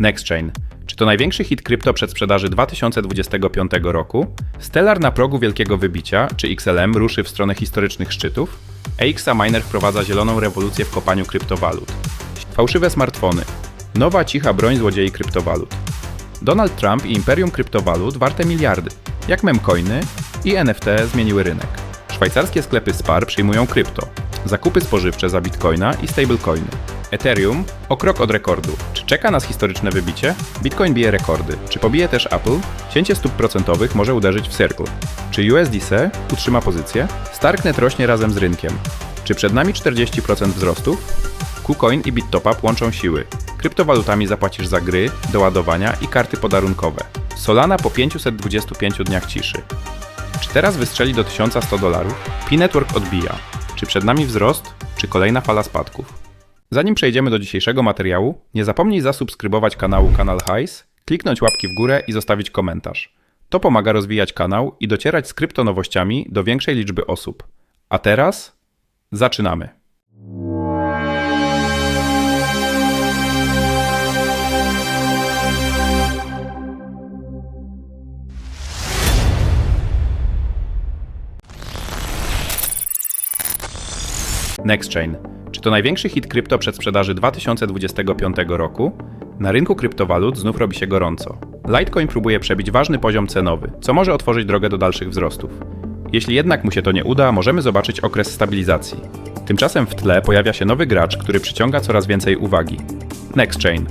NextChain. Czy to największy hit krypto przed sprzedaży 2025 roku? Stellar na progu wielkiego wybicia, czy XLM ruszy w stronę historycznych szczytów? AXA Miner wprowadza zieloną rewolucję w kopaniu kryptowalut. Fałszywe smartfony. Nowa cicha broń złodziei kryptowalut. Donald Trump i imperium kryptowalut warte miliardy. Jak memcoiny i NFT zmieniły rynek. Szwajcarskie sklepy SPAR przyjmują krypto. Zakupy spożywcze za bitcoina i stablecoiny. Ethereum o krok od rekordu. Czy czeka nas historyczne wybicie? Bitcoin bije rekordy. Czy pobije też Apple? Cięcie stóp procentowych może uderzyć w Circle. Czy USDC utrzyma pozycję? Starknet rośnie razem z rynkiem. Czy przed nami 40% wzrostu? KuCoin i BitTopUp łączą siły. Kryptowalutami zapłacisz za gry, doładowania i karty podarunkowe. Solana po 525 dniach ciszy. Czy teraz wystrzeli do 1100 dolarów? P-Network odbija. Czy przed nami wzrost, czy kolejna fala spadków? Zanim przejdziemy do dzisiejszego materiału, nie zapomnij zasubskrybować kanału Kanal Highs, kliknąć łapki w górę i zostawić komentarz. To pomaga rozwijać kanał i docierać z kryptonowościami do większej liczby osób. A teraz zaczynamy. NextChain. Czy to największy hit krypto przed sprzedaży 2025 roku? Na rynku kryptowalut znów robi się gorąco. Litecoin próbuje przebić ważny poziom cenowy, co może otworzyć drogę do dalszych wzrostów. Jeśli jednak mu się to nie uda, możemy zobaczyć okres stabilizacji. Tymczasem w tle pojawia się nowy gracz, który przyciąga coraz więcej uwagi. NextChain.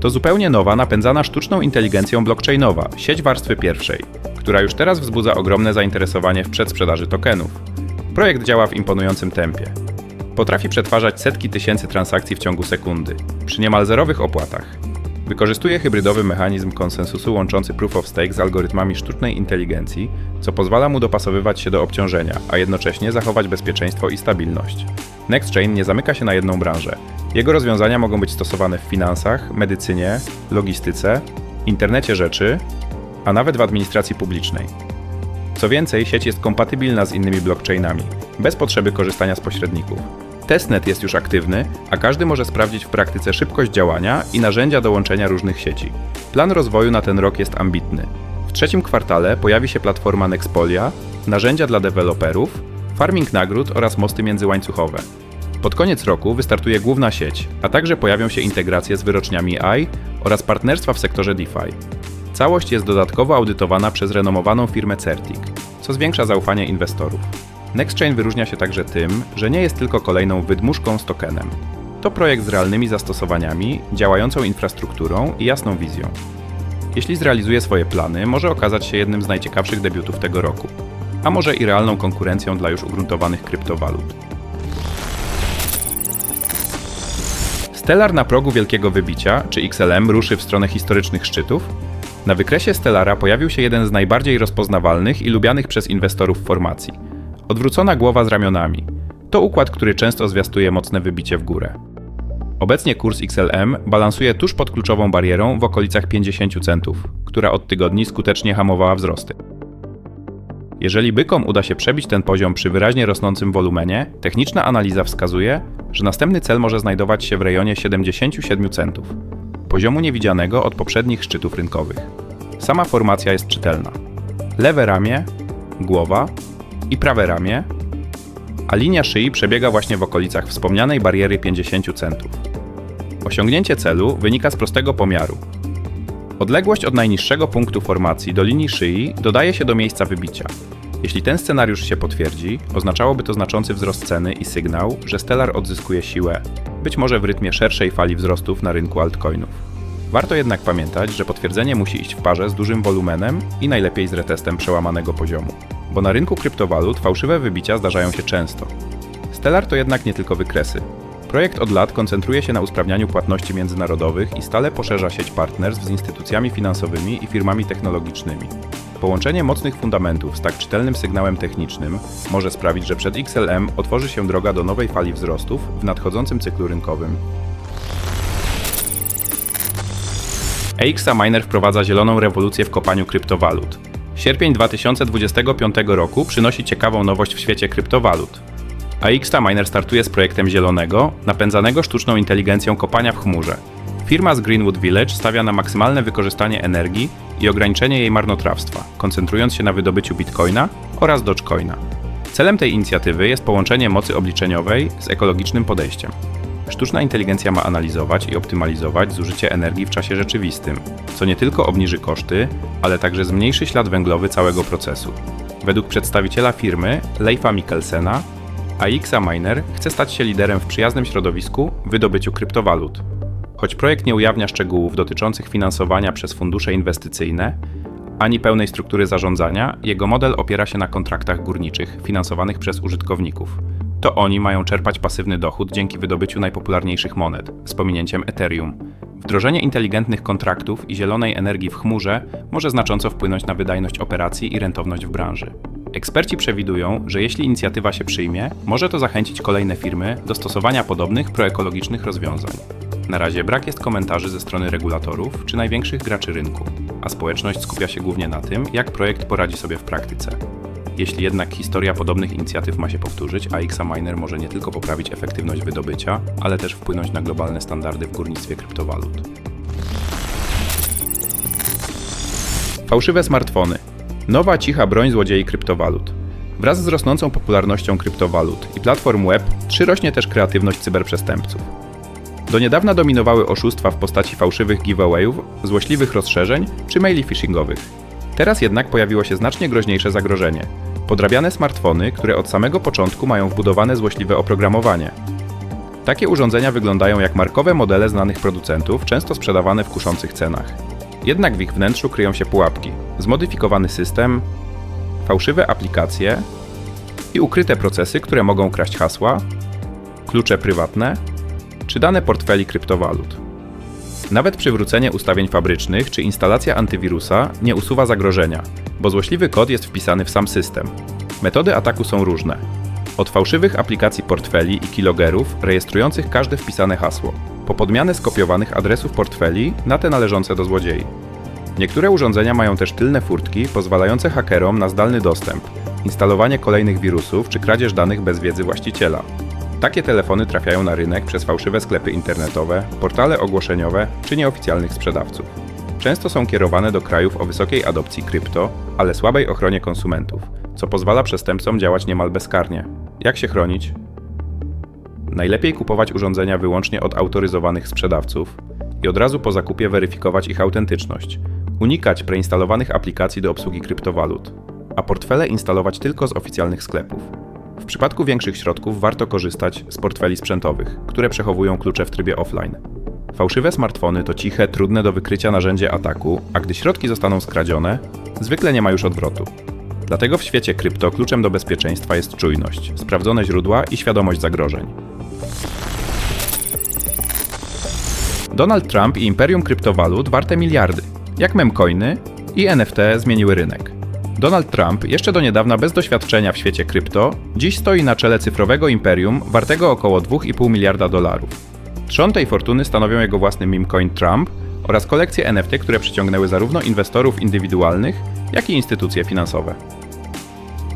To zupełnie nowa, napędzana sztuczną inteligencją blockchainowa, sieć warstwy pierwszej, która już teraz wzbudza ogromne zainteresowanie w przedsprzedaży tokenów. Projekt działa w imponującym tempie. Potrafi przetwarzać setki tysięcy transakcji w ciągu sekundy, przy niemal zerowych opłatach. Wykorzystuje hybrydowy mechanizm konsensusu łączący proof of stake z algorytmami sztucznej inteligencji, co pozwala mu dopasowywać się do obciążenia, a jednocześnie zachować bezpieczeństwo i stabilność. NextChain nie zamyka się na jedną branżę. Jego rozwiązania mogą być stosowane w finansach, medycynie, logistyce, internecie rzeczy, a nawet w administracji publicznej. Co więcej, sieć jest kompatybilna z innymi blockchainami, bez potrzeby korzystania z pośredników. Testnet jest już aktywny, a każdy może sprawdzić w praktyce szybkość działania i narzędzia do łączenia różnych sieci. Plan rozwoju na ten rok jest ambitny. W trzecim kwartale pojawi się platforma Nexpolia, narzędzia dla deweloperów, farming nagród oraz mosty międzyłańcuchowe. Pod koniec roku wystartuje główna sieć, a także pojawią się integracje z wyroczniami AI oraz partnerstwa w sektorze DeFi. Całość jest dodatkowo audytowana przez renomowaną firmę Certic, co zwiększa zaufanie inwestorów. NextChain wyróżnia się także tym, że nie jest tylko kolejną wydmuszką z tokenem. To projekt z realnymi zastosowaniami, działającą infrastrukturą i jasną wizją. Jeśli zrealizuje swoje plany, może okazać się jednym z najciekawszych debiutów tego roku, a może i realną konkurencją dla już ugruntowanych kryptowalut. Stellar na progu wielkiego wybicia, czy XLM, ruszy w stronę historycznych szczytów? Na wykresie Stellara pojawił się jeden z najbardziej rozpoznawalnych i lubianych przez inwestorów formacji – Odwrócona głowa z ramionami. To układ, który często zwiastuje mocne wybicie w górę. Obecnie kurs XLM balansuje tuż pod kluczową barierą w okolicach 50 centów, która od tygodni skutecznie hamowała wzrosty. Jeżeli bykom uda się przebić ten poziom przy wyraźnie rosnącym wolumenie, techniczna analiza wskazuje, że następny cel może znajdować się w rejonie 77 centów, poziomu niewidzianego od poprzednich szczytów rynkowych. Sama formacja jest czytelna. Lewe ramię, głowa, i prawe ramię, a linia szyi przebiega właśnie w okolicach wspomnianej bariery 50 centów. Osiągnięcie celu wynika z prostego pomiaru. Odległość od najniższego punktu formacji do linii szyi dodaje się do miejsca wybicia. Jeśli ten scenariusz się potwierdzi, oznaczałoby to znaczący wzrost ceny i sygnał, że Stellar odzyskuje siłę, być może w rytmie szerszej fali wzrostów na rynku altcoinów. Warto jednak pamiętać, że potwierdzenie musi iść w parze z dużym wolumenem i najlepiej z retestem przełamanego poziomu bo na rynku kryptowalut fałszywe wybicia zdarzają się często. Stellar to jednak nie tylko wykresy. Projekt od lat koncentruje się na usprawnianiu płatności międzynarodowych i stale poszerza sieć partnerstw z instytucjami finansowymi i firmami technologicznymi. Połączenie mocnych fundamentów z tak czytelnym sygnałem technicznym może sprawić, że przed XLM otworzy się droga do nowej fali wzrostów w nadchodzącym cyklu rynkowym. AXA Miner wprowadza zieloną rewolucję w kopaniu kryptowalut. Sierpień 2025 roku przynosi ciekawą nowość w świecie kryptowalut. AXTA Miner startuje z projektem zielonego, napędzanego sztuczną inteligencją kopania w chmurze. Firma z Greenwood Village stawia na maksymalne wykorzystanie energii i ograniczenie jej marnotrawstwa, koncentrując się na wydobyciu bitcoina oraz dogecoina. Celem tej inicjatywy jest połączenie mocy obliczeniowej z ekologicznym podejściem. Sztuczna inteligencja ma analizować i optymalizować zużycie energii w czasie rzeczywistym, co nie tylko obniży koszty, ale także zmniejszy ślad węglowy całego procesu. Według przedstawiciela firmy, Leifa Mikkelsena, AXA Miner chce stać się liderem w przyjaznym środowisku wydobyciu kryptowalut. Choć projekt nie ujawnia szczegółów dotyczących finansowania przez fundusze inwestycyjne, ani pełnej struktury zarządzania, jego model opiera się na kontraktach górniczych finansowanych przez użytkowników. To oni mają czerpać pasywny dochód dzięki wydobyciu najpopularniejszych monet, z pominięciem Ethereum. Wdrożenie inteligentnych kontraktów i zielonej energii w chmurze może znacząco wpłynąć na wydajność operacji i rentowność w branży. Eksperci przewidują, że jeśli inicjatywa się przyjmie, może to zachęcić kolejne firmy do stosowania podobnych proekologicznych rozwiązań. Na razie brak jest komentarzy ze strony regulatorów czy największych graczy rynku, a społeczność skupia się głównie na tym, jak projekt poradzi sobie w praktyce. Jeśli jednak historia podobnych inicjatyw ma się powtórzyć, AXA Miner może nie tylko poprawić efektywność wydobycia, ale też wpłynąć na globalne standardy w górnictwie kryptowalut. Fałszywe smartfony. Nowa cicha broń złodziei kryptowalut. Wraz z rosnącą popularnością kryptowalut i platform web, przyrośnie też kreatywność cyberprzestępców. Do niedawna dominowały oszustwa w postaci fałszywych giveawayów, złośliwych rozszerzeń czy maili phishingowych. Teraz jednak pojawiło się znacznie groźniejsze zagrożenie. Podrabiane smartfony, które od samego początku mają wbudowane złośliwe oprogramowanie. Takie urządzenia wyglądają jak markowe modele znanych producentów, często sprzedawane w kuszących cenach. Jednak w ich wnętrzu kryją się pułapki, zmodyfikowany system, fałszywe aplikacje i ukryte procesy, które mogą kraść hasła, klucze prywatne czy dane portfeli kryptowalut. Nawet przywrócenie ustawień fabrycznych czy instalacja antywirusa nie usuwa zagrożenia, bo złośliwy kod jest wpisany w sam system. Metody ataku są różne. Od fałszywych aplikacji portfeli i kilogerów rejestrujących każde wpisane hasło, po podmianę skopiowanych adresów portfeli na te należące do złodziei. Niektóre urządzenia mają też tylne furtki pozwalające hakerom na zdalny dostęp, instalowanie kolejnych wirusów czy kradzież danych bez wiedzy właściciela. Takie telefony trafiają na rynek przez fałszywe sklepy internetowe, portale ogłoszeniowe czy nieoficjalnych sprzedawców. Często są kierowane do krajów o wysokiej adopcji krypto, ale słabej ochronie konsumentów, co pozwala przestępcom działać niemal bezkarnie. Jak się chronić? Najlepiej kupować urządzenia wyłącznie od autoryzowanych sprzedawców i od razu po zakupie weryfikować ich autentyczność. Unikać preinstalowanych aplikacji do obsługi kryptowalut, a portfele instalować tylko z oficjalnych sklepów. W przypadku większych środków warto korzystać z portfeli sprzętowych, które przechowują klucze w trybie offline. Fałszywe smartfony to ciche, trudne do wykrycia narzędzie ataku, a gdy środki zostaną skradzione, zwykle nie ma już odwrotu. Dlatego w świecie krypto kluczem do bezpieczeństwa jest czujność, sprawdzone źródła i świadomość zagrożeń. Donald Trump i imperium kryptowalut warte miliardy, jak memcoiny i NFT zmieniły rynek. Donald Trump, jeszcze do niedawna bez doświadczenia w świecie krypto, dziś stoi na czele cyfrowego imperium wartego około 2,5 miliarda dolarów. Trzon tej fortuny stanowią jego własny memecoin Trump oraz kolekcje NFT, które przyciągnęły zarówno inwestorów indywidualnych, jak i instytucje finansowe.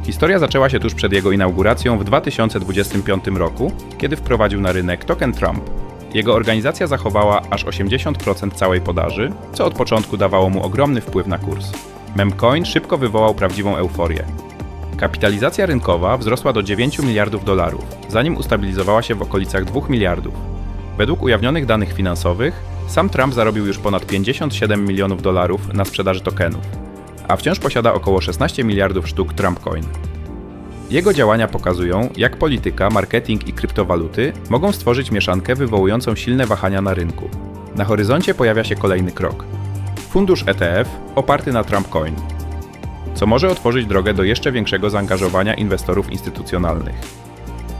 Historia zaczęła się tuż przed jego inauguracją w 2025 roku, kiedy wprowadził na rynek token Trump. Jego organizacja zachowała aż 80% całej podaży, co od początku dawało mu ogromny wpływ na kurs. Memcoin szybko wywołał prawdziwą euforię. Kapitalizacja rynkowa wzrosła do 9 miliardów dolarów, zanim ustabilizowała się w okolicach 2 miliardów. Według ujawnionych danych finansowych, sam Trump zarobił już ponad 57 milionów dolarów na sprzedaży tokenów, a wciąż posiada około 16 miliardów sztuk Trumpcoin. Jego działania pokazują, jak polityka, marketing i kryptowaluty mogą stworzyć mieszankę wywołującą silne wahania na rynku. Na horyzoncie pojawia się kolejny krok fundusz ETF oparty na Trumpcoin, co może otworzyć drogę do jeszcze większego zaangażowania inwestorów instytucjonalnych.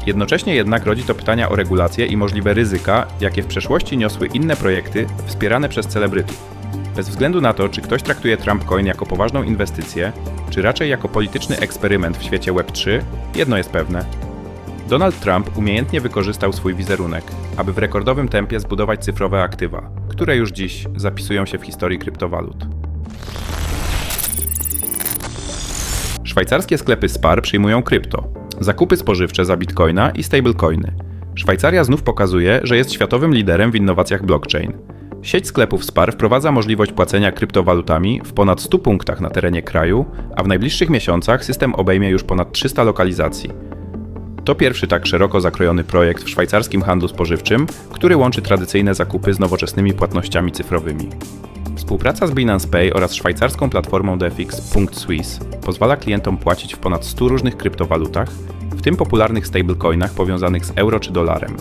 Jednocześnie jednak rodzi to pytania o regulacje i możliwe ryzyka, jakie w przeszłości niosły inne projekty wspierane przez celebrytów. Bez względu na to, czy ktoś traktuje Trumpcoin jako poważną inwestycję, czy raczej jako polityczny eksperyment w świecie Web3, jedno jest pewne. Donald Trump umiejętnie wykorzystał swój wizerunek, aby w rekordowym tempie zbudować cyfrowe aktywa, które już dziś zapisują się w historii kryptowalut. Szwajcarskie sklepy SPAR przyjmują krypto, zakupy spożywcze za bitcoina i stablecoiny. Szwajcaria znów pokazuje, że jest światowym liderem w innowacjach blockchain. Sieć sklepów Spar wprowadza możliwość płacenia kryptowalutami w ponad 100 punktach na terenie kraju, a w najbliższych miesiącach system obejmie już ponad 300 lokalizacji. To pierwszy tak szeroko zakrojony projekt w szwajcarskim handlu spożywczym, który łączy tradycyjne zakupy z nowoczesnymi płatnościami cyfrowymi. Współpraca z Binance Pay oraz szwajcarską platformą DFX .Swiss pozwala klientom płacić w ponad 100 różnych kryptowalutach, w tym popularnych stablecoinach powiązanych z euro czy dolarem.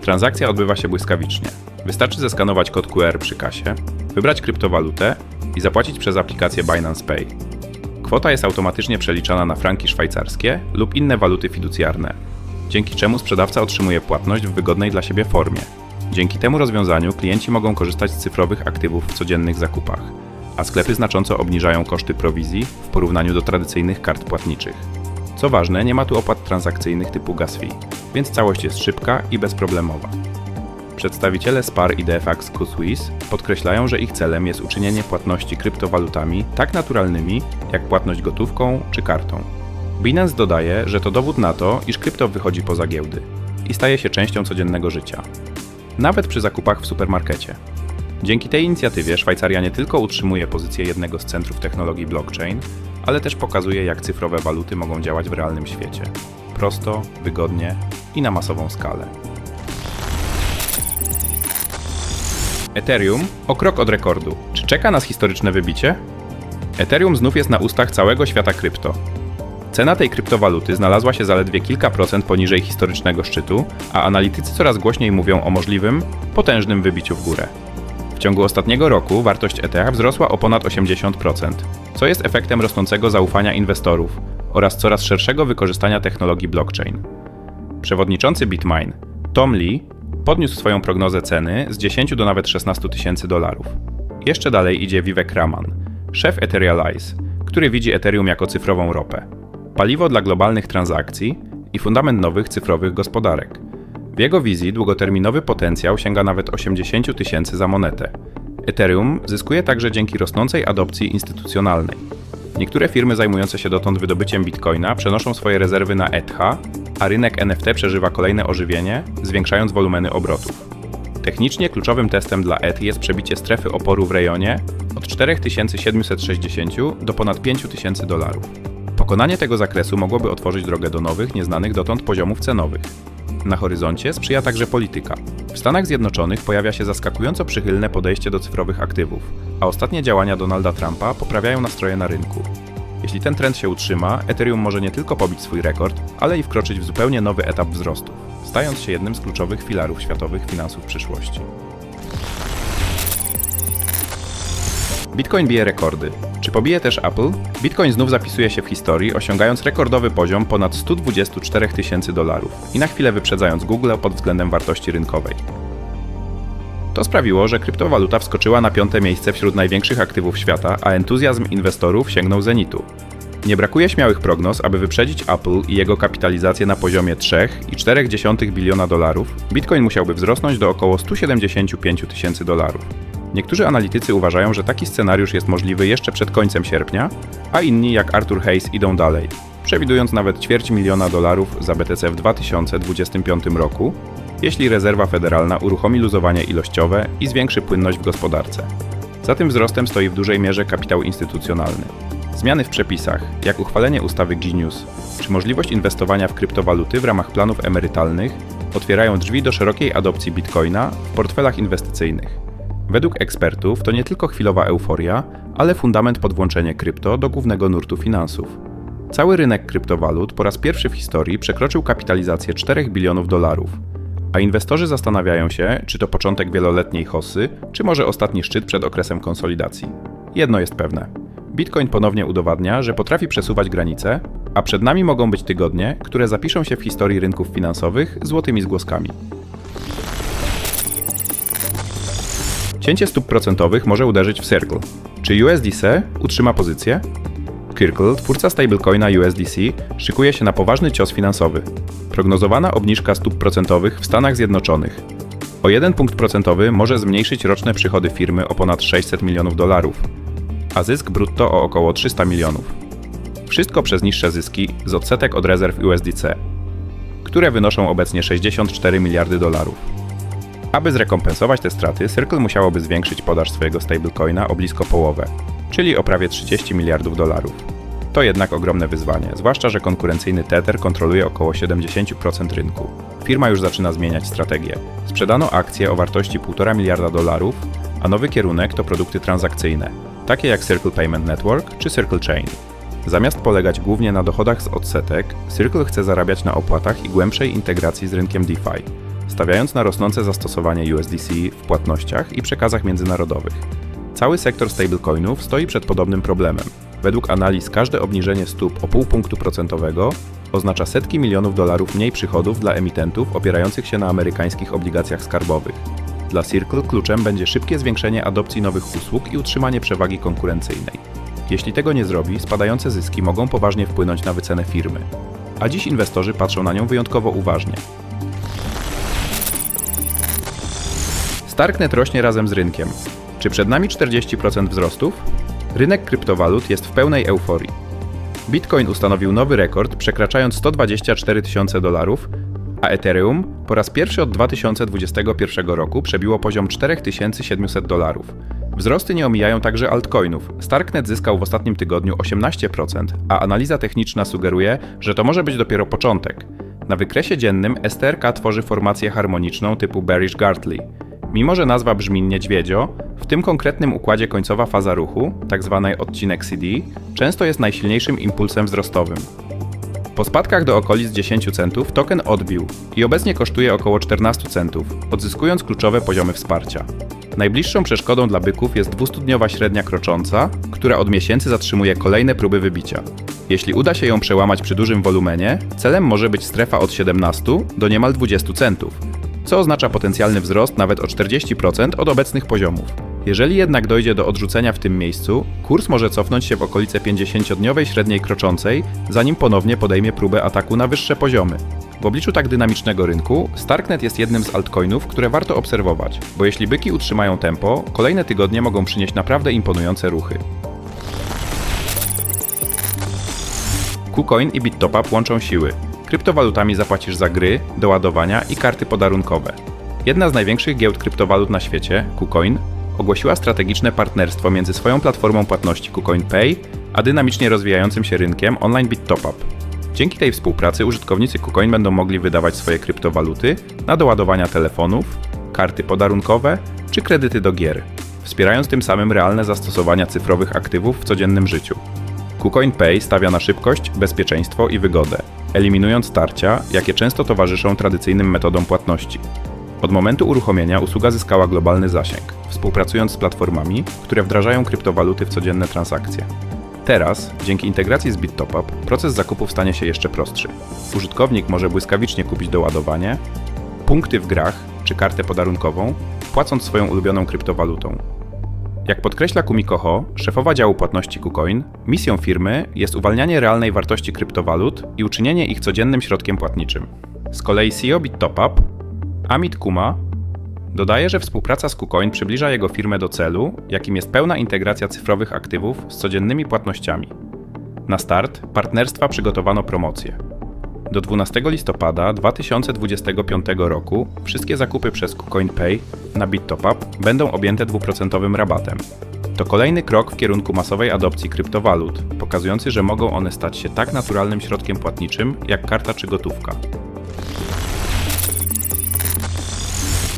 Transakcja odbywa się błyskawicznie. Wystarczy zeskanować kod QR przy kasie, wybrać kryptowalutę i zapłacić przez aplikację Binance Pay. Kwota jest automatycznie przeliczana na franki szwajcarskie lub inne waluty fiducjarne, dzięki czemu sprzedawca otrzymuje płatność w wygodnej dla siebie formie. Dzięki temu rozwiązaniu klienci mogą korzystać z cyfrowych aktywów w codziennych zakupach, a sklepy znacząco obniżają koszty prowizji w porównaniu do tradycyjnych kart płatniczych. Co ważne, nie ma tu opłat transakcyjnych typu gas fee, więc całość jest szybka i bezproblemowa. Przedstawiciele SPAR i DFX Q-Swiss podkreślają, że ich celem jest uczynienie płatności kryptowalutami tak naturalnymi jak płatność gotówką czy kartą. Binance dodaje, że to dowód na to, iż krypto wychodzi poza giełdy i staje się częścią codziennego życia. Nawet przy zakupach w supermarkecie. Dzięki tej inicjatywie Szwajcaria nie tylko utrzymuje pozycję jednego z centrów technologii blockchain, ale też pokazuje, jak cyfrowe waluty mogą działać w realnym świecie. Prosto, wygodnie i na masową skalę. Ethereum o krok od rekordu. Czy czeka nas historyczne wybicie? Ethereum znów jest na ustach całego świata krypto. Cena tej kryptowaluty znalazła się zaledwie kilka procent poniżej historycznego szczytu, a analitycy coraz głośniej mówią o możliwym, potężnym wybiciu w górę. W ciągu ostatniego roku wartość ETH wzrosła o ponad 80%, co jest efektem rosnącego zaufania inwestorów oraz coraz szerszego wykorzystania technologii blockchain. Przewodniczący Bitmain, Tom Lee, podniósł swoją prognozę ceny z 10 do nawet 16 tysięcy dolarów. Jeszcze dalej idzie Vivek Raman, szef Etherealize, który widzi Ethereum jako cyfrową ropę, paliwo dla globalnych transakcji i fundament nowych cyfrowych gospodarek. W jego wizji długoterminowy potencjał sięga nawet 80 tysięcy za monetę. Ethereum zyskuje także dzięki rosnącej adopcji instytucjonalnej. Niektóre firmy zajmujące się dotąd wydobyciem bitcoina przenoszą swoje rezerwy na ETH, a rynek NFT przeżywa kolejne ożywienie, zwiększając wolumeny obrotów. Technicznie kluczowym testem dla ETH jest przebicie strefy oporu w rejonie od 4760 do ponad 5000 dolarów. Pokonanie tego zakresu mogłoby otworzyć drogę do nowych, nieznanych dotąd poziomów cenowych. Na horyzoncie sprzyja także polityka. W Stanach Zjednoczonych pojawia się zaskakująco przychylne podejście do cyfrowych aktywów, a ostatnie działania Donalda Trumpa poprawiają nastroje na rynku. Jeśli ten trend się utrzyma, Ethereum może nie tylko pobić swój rekord, ale i wkroczyć w zupełnie nowy etap wzrostu, stając się jednym z kluczowych filarów światowych finansów przyszłości. Bitcoin bije rekordy. Czy pobije też Apple? Bitcoin znów zapisuje się w historii, osiągając rekordowy poziom ponad 124 tysięcy dolarów i na chwilę wyprzedzając Google pod względem wartości rynkowej. To sprawiło, że kryptowaluta wskoczyła na piąte miejsce wśród największych aktywów świata, a entuzjazm inwestorów sięgnął zenitu. Nie brakuje śmiałych prognoz, aby wyprzedzić Apple i jego kapitalizację na poziomie 3,4 biliona dolarów, Bitcoin musiałby wzrosnąć do około 175 tysięcy dolarów. Niektórzy analitycy uważają, że taki scenariusz jest możliwy jeszcze przed końcem sierpnia, a inni, jak Arthur Hayes, idą dalej, przewidując nawet ćwierć miliona dolarów za BTC w 2025 roku, jeśli rezerwa federalna uruchomi luzowanie ilościowe i zwiększy płynność w gospodarce. Za tym wzrostem stoi w dużej mierze kapitał instytucjonalny. Zmiany w przepisach, jak uchwalenie ustawy Genius, czy możliwość inwestowania w kryptowaluty w ramach planów emerytalnych, otwierają drzwi do szerokiej adopcji bitcoina w portfelach inwestycyjnych. Według ekspertów to nie tylko chwilowa euforia, ale fundament pod włączenie krypto do głównego nurtu finansów. Cały rynek kryptowalut po raz pierwszy w historii przekroczył kapitalizację 4 bilionów dolarów, a inwestorzy zastanawiają się, czy to początek wieloletniej hossy, czy może ostatni szczyt przed okresem konsolidacji. Jedno jest pewne. Bitcoin ponownie udowadnia, że potrafi przesuwać granice, a przed nami mogą być tygodnie, które zapiszą się w historii rynków finansowych złotymi zgłoskami. Cięcie stóp procentowych może uderzyć w Circle. Czy USDC utrzyma pozycję? Circle, twórca stablecoina USDC, szykuje się na poważny cios finansowy. Prognozowana obniżka stóp procentowych w Stanach Zjednoczonych. O 1 punkt procentowy może zmniejszyć roczne przychody firmy o ponad 600 milionów dolarów, a zysk brutto o około 300 milionów. Wszystko przez niższe zyski z odsetek od rezerw USDC, które wynoszą obecnie 64 miliardy dolarów. Aby zrekompensować te straty, Circle musiałoby zwiększyć podaż swojego stablecoina o blisko połowę, czyli o prawie 30 miliardów dolarów. To jednak ogromne wyzwanie, zwłaszcza, że konkurencyjny Tether kontroluje około 70% rynku. Firma już zaczyna zmieniać strategię. Sprzedano akcje o wartości 1,5 miliarda dolarów, a nowy kierunek to produkty transakcyjne, takie jak Circle Payment Network czy Circle Chain. Zamiast polegać głównie na dochodach z odsetek, Circle chce zarabiać na opłatach i głębszej integracji z rynkiem DeFi, stawiając na rosnące zastosowanie USDC w płatnościach i przekazach międzynarodowych. Cały sektor stablecoinów stoi przed podobnym problemem. Według analiz każde obniżenie stóp o pół punktu procentowego oznacza setki milionów dolarów mniej przychodów dla emitentów opierających się na amerykańskich obligacjach skarbowych. Dla Circle kluczem będzie szybkie zwiększenie adopcji nowych usług i utrzymanie przewagi konkurencyjnej. Jeśli tego nie zrobi, spadające zyski mogą poważnie wpłynąć na wycenę firmy. A dziś inwestorzy patrzą na nią wyjątkowo uważnie. Starknet rośnie razem z rynkiem. Czy przed nami 40% wzrostów? Rynek kryptowalut jest w pełnej euforii. Bitcoin ustanowił nowy rekord, przekraczając 124 tysiące dolarów, a Ethereum po raz pierwszy od 2021 roku przebiło poziom 4700 dolarów. Wzrosty nie omijają także altcoinów. Starknet zyskał w ostatnim tygodniu 18%, a analiza techniczna sugeruje, że to może być dopiero początek. Na wykresie dziennym STRK tworzy formację harmoniczną typu Bearish-Gartley. Mimo, że nazwa brzmi niedźwiedzio, w tym konkretnym układzie końcowa faza ruchu, tzw. odcinek CD, często jest najsilniejszym impulsem wzrostowym. Po spadkach do okolic 10 centów token odbił i obecnie kosztuje około 14 centów, odzyskując kluczowe poziomy wsparcia. Najbliższą przeszkodą dla byków jest 200-dniowa średnia krocząca, która od miesięcy zatrzymuje kolejne próby wybicia. Jeśli uda się ją przełamać przy dużym wolumenie, celem może być strefa od 17 do niemal 20 centów, co oznacza potencjalny wzrost nawet o 40% od obecnych poziomów. Jeżeli jednak dojdzie do odrzucenia w tym miejscu, kurs może cofnąć się w okolice 50-dniowej średniej kroczącej, zanim ponownie podejmie próbę ataku na wyższe poziomy. W obliczu tak dynamicznego rynku, Starknet jest jednym z altcoinów, które warto obserwować, bo jeśli byki utrzymają tempo, kolejne tygodnie mogą przynieść naprawdę imponujące ruchy. KuCoin i BitTopUp łączą siły. Kryptowalutami zapłacisz za gry, doładowania i karty podarunkowe. Jedna z największych giełd kryptowalut na świecie, KuCoin, ogłosiła strategiczne partnerstwo między swoją platformą płatności KuCoin Pay a dynamicznie rozwijającym się rynkiem online BitTopUp. Dzięki tej współpracy użytkownicy KuCoin będą mogli wydawać swoje kryptowaluty na doładowania telefonów, karty podarunkowe czy kredyty do gier, wspierając tym samym realne zastosowania cyfrowych aktywów w codziennym życiu. KuCoin Pay stawia na szybkość, bezpieczeństwo i wygodę, eliminując starcia, jakie często towarzyszą tradycyjnym metodom płatności. Od momentu uruchomienia usługa zyskała globalny zasięg, współpracując z platformami, które wdrażają kryptowaluty w codzienne transakcje. Teraz, dzięki integracji z BitTopUp, proces zakupów stanie się jeszcze prostszy. Użytkownik może błyskawicznie kupić doładowanie, punkty w grach czy kartę podarunkową, płacąc swoją ulubioną kryptowalutą. Jak podkreśla Kumiko Ho, szefowa działu płatności KuCoin, misją firmy jest uwalnianie realnej wartości kryptowalut i uczynienie ich codziennym środkiem płatniczym. Z kolei CEO BitTopUp, Amit Kuma, dodaje, że współpraca z KuCoin przybliża jego firmę do celu, jakim jest pełna integracja cyfrowych aktywów z codziennymi płatnościami. Na start partnerstwa przygotowano promocję. Do 12 listopada 2025 roku wszystkie zakupy przez KuCoin Pay na BitTopUp będą objęte 2% rabatem. To kolejny krok w kierunku masowej adopcji kryptowalut, pokazujący, że mogą one stać się tak naturalnym środkiem płatniczym jak karta czy gotówka.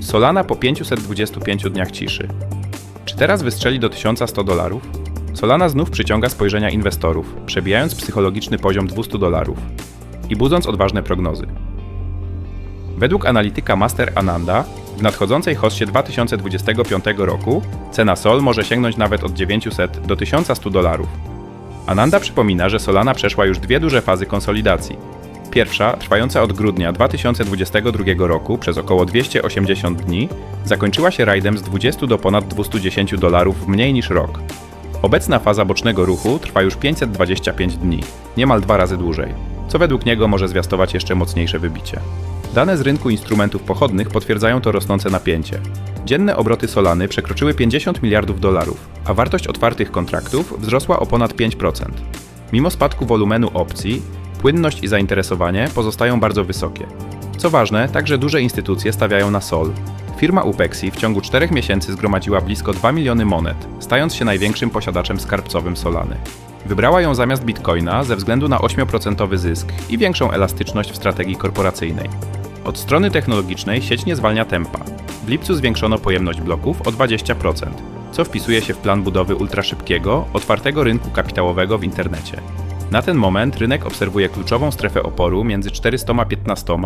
Solana po 525 dniach ciszy. Czy teraz wystrzeli do 1100 dolarów? Solana znów przyciąga spojrzenia inwestorów, przebijając psychologiczny poziom 200 dolarów i budząc odważne prognozy. Według analityka Master Ananda, w nadchodzącej hossie 2025 roku cena Sol może sięgnąć nawet od 900 do 1100 dolarów. Ananda przypomina, że Solana przeszła już dwie duże fazy konsolidacji. Pierwsza, trwająca od grudnia 2022 roku przez około 280 dni, zakończyła się rajdem z 20 do ponad 210 dolarów w mniej niż rok. Obecna faza bocznego ruchu trwa już 525 dni, niemal dwa razy dłużej, co według niego może zwiastować jeszcze mocniejsze wybicie. Dane z rynku instrumentów pochodnych potwierdzają to rosnące napięcie. Dzienne obroty Solany przekroczyły 50 miliardów dolarów, a wartość otwartych kontraktów wzrosła o ponad 5%. Mimo spadku wolumenu opcji, płynność i zainteresowanie pozostają bardzo wysokie. Co ważne, także duże instytucje stawiają na Sol. Firma Upexi w ciągu 4 miesięcy zgromadziła blisko 2 miliony monet, stając się największym posiadaczem skarbcowym Solany. Wybrała ją zamiast bitcoina ze względu na 8% zysk i większą elastyczność w strategii korporacyjnej. Od strony technologicznej sieć nie zwalnia tempa. W lipcu zwiększono pojemność bloków o 20%, co wpisuje się w plan budowy ultraszybkiego, otwartego rynku kapitałowego w internecie. Na ten moment rynek obserwuje kluczową strefę oporu między 415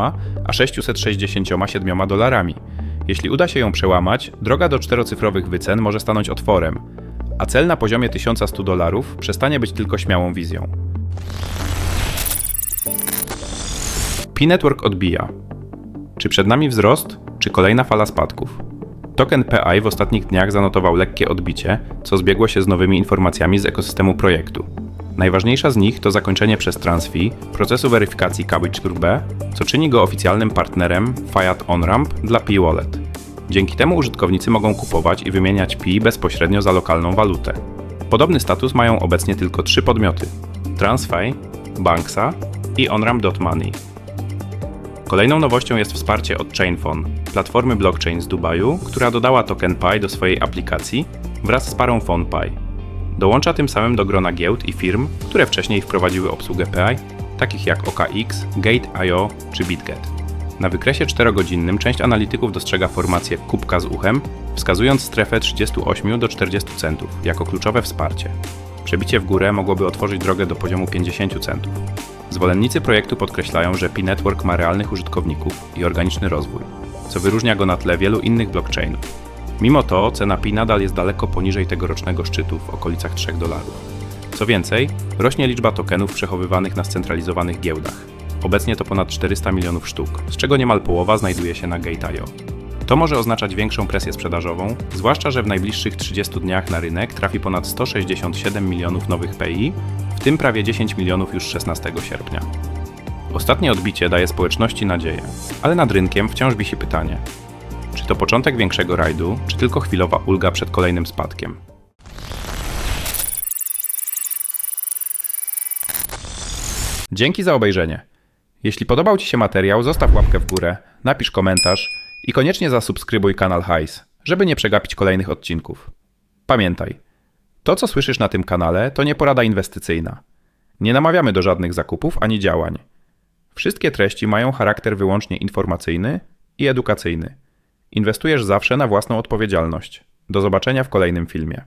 a 667 dolarami. Jeśli uda się ją przełamać, droga do czterocyfrowych wycen może stanąć otworem, a cel na poziomie 1100 dolarów przestanie być tylko śmiałą wizją. P-Network odbija. Czy przed nami wzrost, czy kolejna fala spadków? Token PI w ostatnich dniach zanotował lekkie odbicie, co zbiegło się z nowymi informacjami z ekosystemu projektu. Najważniejsza z nich to zakończenie przez Transfi procesu weryfikacji Group B, co czyni go oficjalnym partnerem Fiat OnRamp dla P-Wallet. Dzięki temu użytkownicy mogą kupować i wymieniać Pi bezpośrednio za lokalną walutę. Podobny status mają obecnie tylko trzy podmioty: TransFi, Banksa i OnRamp.money. Kolejną nowością jest wsparcie od ChainPhone, platformy blockchain z Dubaju, która dodała token Pi do swojej aplikacji wraz z parą PhonePi. Dołącza tym samym do grona giełd i firm, które wcześniej wprowadziły obsługę PI, takich jak OKX, Gate.io czy BitGet. Na wykresie 4-godzinnym część analityków dostrzega formację kubka z uchem, wskazując strefę 38 do 40 centów jako kluczowe wsparcie. Przebicie w górę mogłoby otworzyć drogę do poziomu 50 centów. Zwolennicy projektu podkreślają, że P-Network ma realnych użytkowników i organiczny rozwój, co wyróżnia go na tle wielu innych blockchainów. Mimo to cena Pi nadal jest daleko poniżej tegorocznego szczytu w okolicach 3 dolarów. Co więcej, rośnie liczba tokenów przechowywanych na scentralizowanych giełdach. Obecnie to ponad 400 milionów sztuk, z czego niemal połowa znajduje się na Gate.io. To może oznaczać większą presję sprzedażową, zwłaszcza że w najbliższych 30 dniach na rynek trafi ponad 167 milionów nowych PI, w tym prawie 10 milionów już 16 sierpnia. Ostatnie odbicie daje społeczności nadzieję, ale nad rynkiem wciąż wisi pytanie: to początek większego rajdu, czy tylko chwilowa ulga przed kolejnym spadkiem? Dzięki za obejrzenie. Jeśli podobał Ci się materiał, zostaw łapkę w górę, napisz komentarz i koniecznie zasubskrybuj kanał Hajs, żeby nie przegapić kolejnych odcinków. Pamiętaj, to co słyszysz na tym kanale to nie porada inwestycyjna. Nie namawiamy do żadnych zakupów ani działań. Wszystkie treści mają charakter wyłącznie informacyjny i edukacyjny. Inwestujesz zawsze na własną odpowiedzialność. Do zobaczenia w kolejnym filmie.